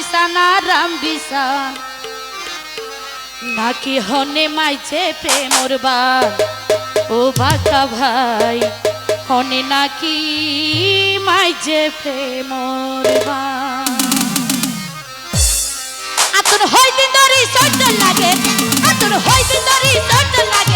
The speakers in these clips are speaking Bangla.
বিছানা রাম বিছান নাকি হনে মাই মাইছে মোর বার? ও বাকা ভাই, হনে নাকি মাই মাইছে প্রেমর বা আতর হইতে দরি সজ্জন লাগে, আতর হইতে দরি সজ্জন লাগে।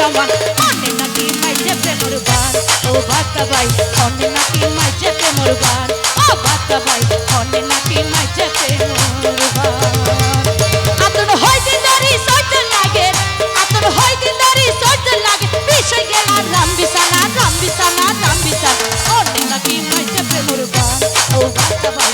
সমান অনে নাকি মাইছে প্রেমর বার ও বাতা ভাই অনে নাকি মাইছে প্রেমর বার ও বাতা ভাই অনে নাকি মাইছে প্রেমর বার আতর হই দিন ধরি সইতে লাগে, আতর হই দিন ধরি সইতে লাগে। বিষয় গেলা রাম বিসানা রাম বিসানা রাম বিসানা অনে মানে নাকি মাইছে প্রেমর বার ও বাতা ভাই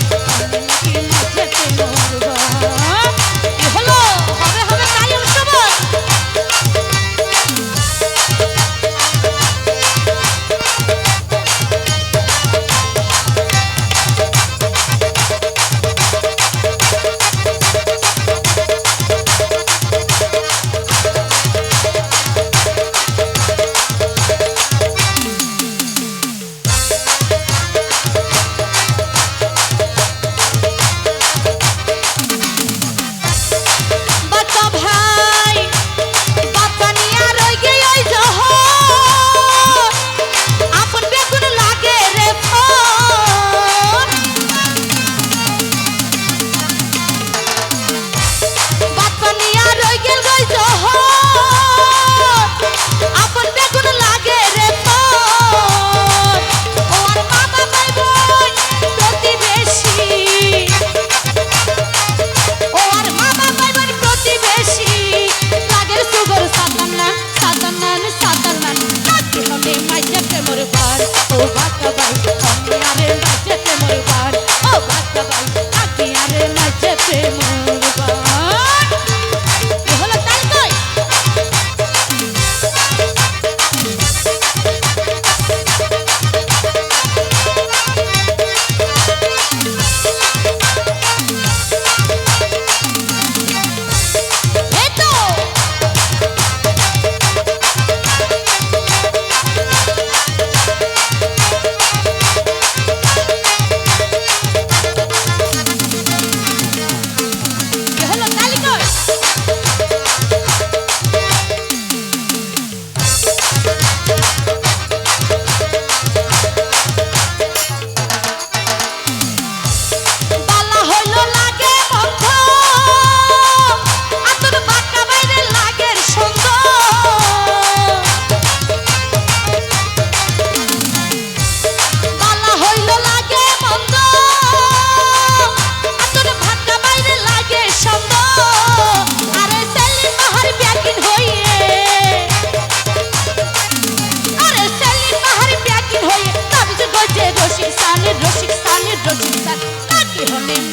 বাঁচেতে মোর বার ও বাঁচা ভাই আমি বাঁচেতে মোর বার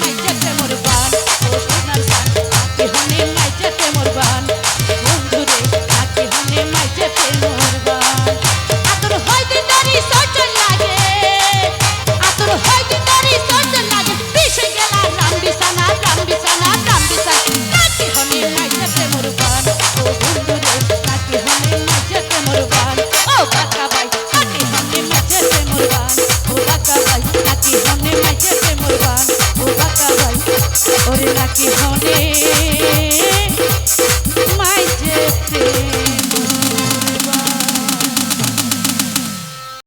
নাইচে প্রেমর গান ও সোনার গান Rocky Horror.